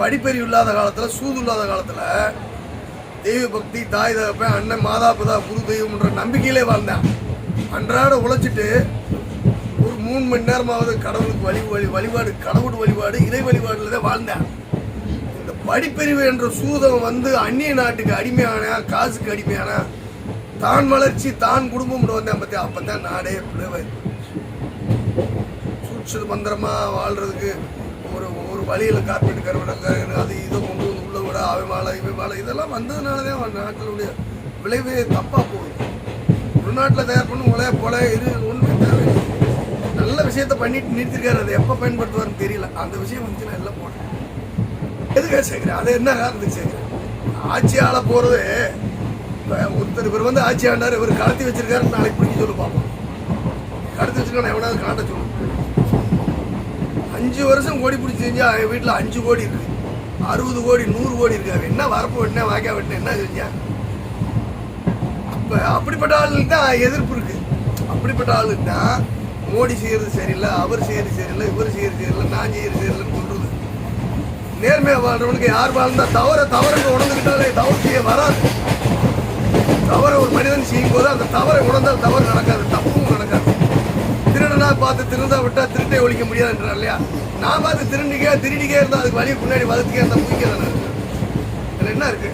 படிப்பறிவு இல்லாத காலத்தில் சூது இல்லாத காலத்தில் தெய்வ பக்தி தாய் தகப்பன் அண்ணன் மாதா பிதா குரு தெய்வம்ன்ற நம்பிக்கையிலே வாழ்ந்தேன். அன்றாட உழைச்சிட்டு ஒரு மூணு மணி நேரமாவது கடவுளுக்கு வழி வழி வழிபாடு கடவுள் வழிபாடு இறை வழிபாடுல தான் வாழ்ந்தேன். இந்த படிப்பறிவு என்ற சூதம் வந்து அந்நிய நாட்டுக்கு அடிமையான காசுக்கு அடிமையான தான் வளர்ச்சி தான் குடும்பம் வந்தேன் பத்தி அப்பதான் நாடே பிளவு சூட்சது மந்திரமா வாழ்றதுக்கு ஒரு வழியில் கார்பெட் கருவடங்க அது இதை கொண்டு உள்ள விட அவை மாலை இவை மாலை இதெல்லாம் வந்ததுனால தான் நாட்டினுடைய விளைவு தப்பாக போகுது. உள்நாட்டில் தயார் பண்ணி உலக போல இது ஒன்றுமே தேவையில்லை நல்ல விஷயத்த பண்ணிட்டு நிறுத்திருக்காரு அதை எப்போ பயன்படுத்துவார்னு தெரியல. அந்த விஷயம் வந்து நான் எல்லாம் போட்டேன் எதுக்காக சேர்க்குறேன் அது என்ன காரணத்துக்கு சேர்க்குறேன் ஆட்சியால் போகிறது ஒருத்தர் இவர் வந்து ஆட்சி ஆண்டார் இவர் கடத்தி வச்சிருக்காரு நாளைக்கு பிடிக்க சொல்லி பார்ப்போம் கடத்தி வச்சிருக்கான எவனாவது காட்ட சொல்லு அஞ்சு வருஷம் கோடி பிடிச்சி செஞ்சா என் வீட்டில் அஞ்சு கோடி இருக்கு. அறுபது கோடி நூறு கோடி இருக்கு. அவன் என்ன வரப்பு வெட்டினா வாய்க்கா வெட்டினேன் என்ன செஞ்சா? அப்போ அப்படிப்பட்ட ஆளுக்கு தான் எதிர்ப்பு இருக்கு. அப்படிப்பட்ட ஆளுக்கு தான் மோடி செய்யறது சரியில்லை அவர் செய்யறது சரியில்லை இவர் செய்யறது சரியில்லை நான் செய்யறது சரியில்லைன்னு சொல்றது. நேர்மையாக வாழ்றவனுக்கு யார் வாழ்ந்தா தவற தவறுன்னு உணர்ந்துக்கிட்டாலே தவறு செய்ய வராது. தவறை ஒரு மனிதன் செய்யும் போது அந்த தவறை உணர்ந்தால் தவறு பார்த்து திருந்தா விட்டா திருட்டை ஒழிக்க முடியாதுன்றார் இல்லையா? நான் பார்த்து திருண்டிக்கே திருடிக்கே இருந்தால் அதுக்கு வழி முன்னாடி வதத்துக்கே இருந்தால் முக்கிய தானே? இருக்கு என்ன இருக்கு?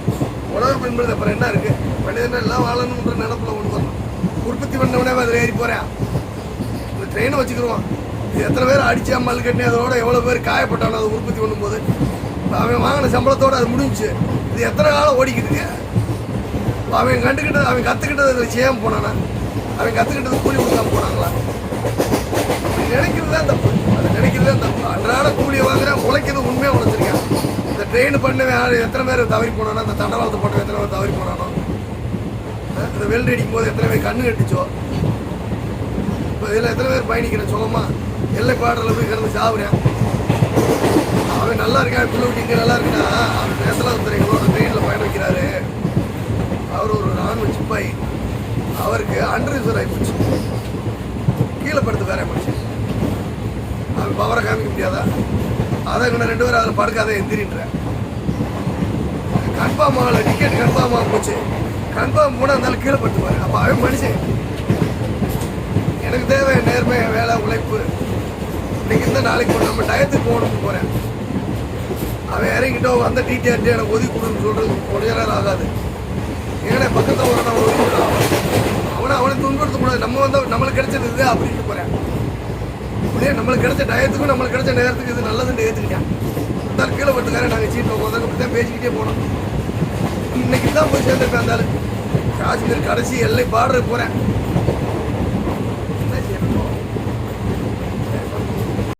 உணவு என்பது அப்புறம் என்ன இருக்கு? மனிதன் எல்லாம் வாழணுன்ற நினப்பில் ஒன்று வரணும் உற்பத்தி பண்ணவனே அதில் ஏறி போறேன் இந்த ட்ரெயினை வச்சுக்கிருவான். இது எத்தனை பேர் அடிச்சா மல் கட்டி அதோட எவ்வளோ பேர் காயப்பட்டானோ அதை உற்பத்தி பண்ணும்போது அவன் வாங்கின சம்பளத்தோடு அது முடிஞ்சுச்சு. இது எத்தனை காலம் ஓடிக்கிட்டுங்க அவன் கண்டுக்கிட்டது அவன் கற்றுக்கிட்டது அதில் செய்யாமல் போனானா? அவன் கற்றுக்கிட்டது கூலி கொடுக்காம போனாங்களா? நினைக்கிறது தான் தப்பு அது நினைக்கிறது தான் தப்பு அன்றாட கூலியை வாங்குறேன் உழைக்கிறது உண்மையாக உழைச்சிருக்கேன். இந்த ட்ரெயின் பண்ணவன் யாரு எத்தனை பேர் தவறி போனானோ அந்த தண்டவாளத்தை போட்டவன் எத்தனை பேர் தவறி போனானோ. இந்த வெல்ட் அடிக்கும் போது எத்தனை பேர் கண்ணு கட்டிச்சோ. இப்போ இதில் எத்தனை பேர் பயணிக்கிறேன் சுகமா எல்லை பாடலில் போய் கிடந்து சாப்பிட்றேன் அவன் நல்லா இருக்கான் பிள்ளை இங்கே நல்லா இருக்கா? அவன் பேசலாம் ஒருத்தர் எங்களோட ட்ரெயினில் பயணம் வைக்கிறாரு. அவர் ஒரு ராணுவ சிப்பாய். அவருக்கு அன்ரிசர்வ் ஆகி போச்சு கீழே படுத்து வேற போச்சு ஒரு பவரை காமிக்க முடியாதா? அதை இவனை ரெண்டு பேரும் அதில் படுக்காத எந்திரின்றேன். கன்ஃபார்ம் ஆகல டிக்கெட் கன்ஃபார்ம் ஆக போச்சு. கன்ஃபார்ம் போனால் இருந்தாலும் கீழே பட்டுவார் அப்போ அவன் மனுஷன். எனக்கு தேவை நேர்மை வேலை உழைப்பு. இன்னைக்கு இந்த நாளைக்கு நம்ம டயத்துக்கு போகணும்னு போகிறேன் அவன் இறங்கிட்டோ வந்த டிடிஆர்டி எனக்கு ஒதுக்கி கொடுன்னு சொல்கிறது கொஞ்ச நேரம் ஆகாது. ஏன்னா பக்கத்தில் ஒரு நான் ஒதுக்கி அவனை அவனை துன்படுத்த கூடாது நம்ம வந்து நம்மளுக்கு கிடைச்சது இது அப்படின்னு போகிறேன் அப்படியே நம்மளுக்கு கிடைச்ச டயத்துக்கும் நம்மளுக்கு கிடைச்ச நேரத்துக்கு இது நல்லதுன்னு ஏற்றுக்கிட்டேன் இருந்தாலும் கீழே பட்டுக்காரன் நாங்கள் சீட்டில் உட்காந்து அப்படி தான் பேசிக்கிட்டே போனோம். இன்னைக்கு தான் போய் சேர்ந்துருக்கேன் அந்த காஷ்மீர் கடைசி எல்லை பாடுறதுக்கு போகிறேன்